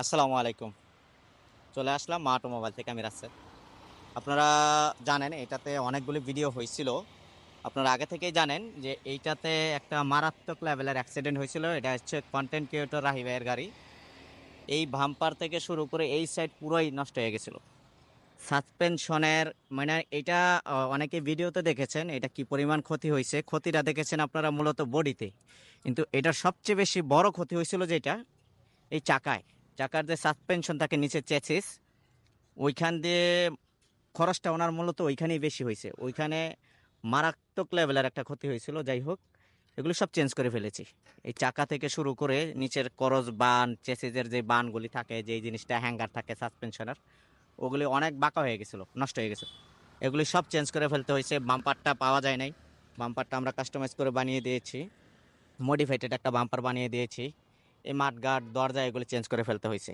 আসসালামু আলাইকুম। চলে আসলাম মা অটোমোবাইল থেকে আমি রাস্তায় আপনারা জানেন এটাতে অনেকগুলি ভিডিও হয়েছিল। আপনারা আগে থেকেই জানেন যে এইটাতে একটা মারাত্মক লেভেলের অ্যাক্সিডেন্ট হয়েছিল। এটা হচ্ছে কন্টেন্ট ক্রিয়েটর রাহি ভাইয়ের গাড়ি। এই ভাম্পার থেকে শুরু করে এই সাইড পুরোই নষ্ট হয়ে গেছিল। সাসপেনশনের মানে এটা অনেকে ভিডিওতে দেখেছেন এটা কি পরিমাণ ক্ষতি হয়েছে। ক্ষতিটা দেখেছেন আপনারা মূলত বডিতে কিন্তু এটার সবচেয়ে বেশি বড় ক্ষতি হয়েছিল যেটা, এই চাকায়। চাকার যে সাসপেনশন থাকে নিচে চেসিস ওইখান দিয়ে খরচটা ওনার মূলত ওইখানেই বেশি হয়েছে। ওইখানে মারাত্মক লেভেলের একটা ক্ষতি হয়েছিল, যাই হোক, এগুলো সব চেঞ্জ করে ফেলেছি। এই চাকা থেকে শুরু করে নিচের করজ বান চেসিসের যে বানগুলি থাকে যেই জিনিসটা হ্যাঙ্গার থাকে সাসপেনশনের ওগুলি অনেক বাঁকা হয়ে গেছিল, নষ্ট হয়ে গেছে। এগুলি সব চেঞ্জ করে ফেলতে হয়েছে বাম্পারটা পাওয়া যায় নাই। বাম্পারটা আমরা কাস্টমাইজ করে বানিয়ে দিয়েছি মডিফাইটেড একটা বাম্পার বানিয়ে দিয়েছি। এই মাঠগার্ড দরজা এগুলো চেঞ্জ করে ফেলতে হয়েছে।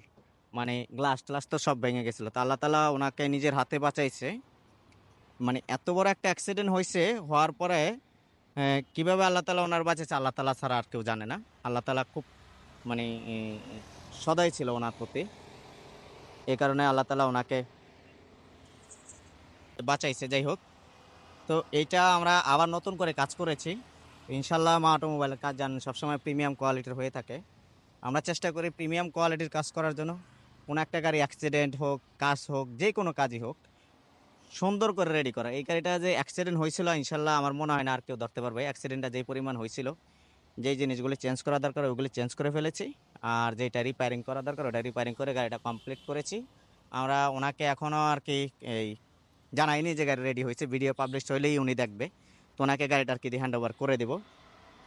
মানে গ্লাস ট্লাস তো সব ভেঙে গেছিল। তো আল্লাহ তালা ওনাকে নিজের হাতে বাঁচাইছে। মানে এত বড় একটা অ্যাক্সিডেন্ট হয়েছে, হওয়ার পরে কীভাবে আল্লাহ তালা ওনার বাঁচেছে আল্লাহ তালা ছাড়া আর কেউ জানে না। আল্লাহ তালা খুব মানে সদাই ছিল ওনার প্রতি। এ কারণে আল্লাহ তালা ওনাকে বাঁচাইছে, যাই হোক। তো এইটা আমরা আবার নতুন করে কাজ করেছি। ইনশাল্লাহ মা অটোমোবাইলের কাজ জানেন, সবসময় প্রিমিয়াম কোয়ালিটির হয়ে থাকে। আমরা চেষ্টা করি প্রিমিয়াম কোয়ালিটির কাজ করার জন্য। কোনো একটা গাড়ি অ্যাক্সিডেন্ট হোক, কাজ হোক, যে কোনো কাজই হোক, সুন্দর করে রেডি করা। এই গাড়িটা যে অ্যাক্সিডেন্ট হয়েছিল, ইনশাল্লাহ আমার মনে হয় না আর কেউ ধরতে পারবে। অ্যাক্সিডেন্টটা যেই পরিমাণ হয়েছিল, যেই জিনিসগুলি চেঞ্জ করা দরকার, ওইগুলি চেঞ্জ করে ফেলেছি। আর যেটা রিপেয়ারিং করা দরকার ওটা রিপেয়ারিং করে গাড়িটা কমপ্লিট করেছি। আমরা ওনাকে এখনও আর কি এই জানাইনি যে গাড়ি রেডি হয়েছে। ভিডিও পাবলিশ হইলেই উনি দেখবে। তো ওনাকে গাড়িটা আর কি হ্যান্ড ওভার করে দেব।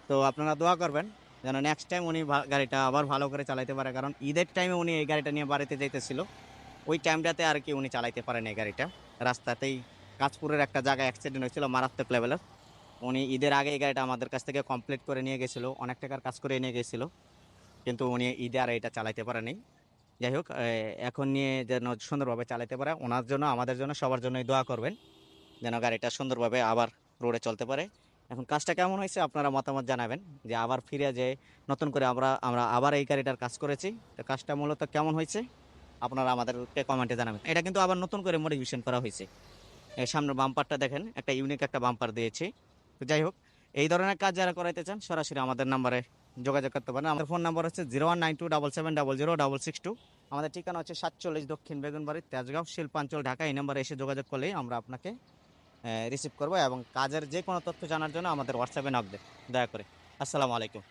তো আপনারা দোয়া করবেন। যেন নেক্সট টাইম উনি গাড়িটা আবার ভালো করে চালাইতে পারে। কারণ ঈদের টাইমে উনি এই গাড়িটা নিয়ে বাড়িতে যেতেছিল ওই টাইমটাতে আর কি উনি চালাইতে পারেন এই গাড়িটা। রাস্তাতেই কাঁচপুরের একটা জায়গায় অ্যাক্সিডেন্ট হয়েছিল, মারাত্মক লেভেলের উনি ঈদের আগে এই গাড়িটা আমাদের কাছ থেকে কমপ্লিট করে নিয়ে গেছিল, অনেক টাকার কাজ করে নিয়ে গেছিল। কিন্তু উনি ঈদে আর এটা চালাইতে পারেনি যাই হোক এখন নিয়ে যেন সুন্দরভাবে চালাতে পারে, ওনার জন্য, আমাদের জন্য সবার জন্যই দোয়া করবেন। যেন গাড়িটা সুন্দরভাবে আবার রোডে চলতে পারে। এখন কাজটা কেমন হয়েছে আপনারা মতামত জানাবেন যে আবার ফিরে যে নতুন করে আমরা আমরা আবার এই গাড়িটার কাজ করেছি। তো কাজটা মূলত কেমন হয়েছে? আপনারা আমাদেরকে কমেন্টে জানাবেন। এটা কিন্তু আবার নতুন করে মডিফিকেশন করা হয়েছে। সামনের বাম্পারটা দেখেন, একটা ইউনিক একটা বাম্পার দিয়েছি। তো যাই হোক, এই ধরনের কাজ যারা করাইতে চান, সরাসরি আমাদের নাম্বারে যোগাযোগ করতে পারেন। আমাদের ফোন নাম্বার হচ্ছে zero one nine two double seven double zero double six two আমাদের ঠিকানা হচ্ছে সাতচল্লিশ দক্ষিণ বেগুনবাড়ি, তেজগাঁও, শিল্পাঞ্চল, ঢাকা। এই নাম্বারে এসে যোগাযোগ করলেই আমরা আপনাকে রিসিভ করব এবং কাজের যে কোনো তথ্য জানার জন্য আমাদের হোয়াটসঅ্যাপে নক দেয় দয়া করে। আসসালামু আলাইকুম।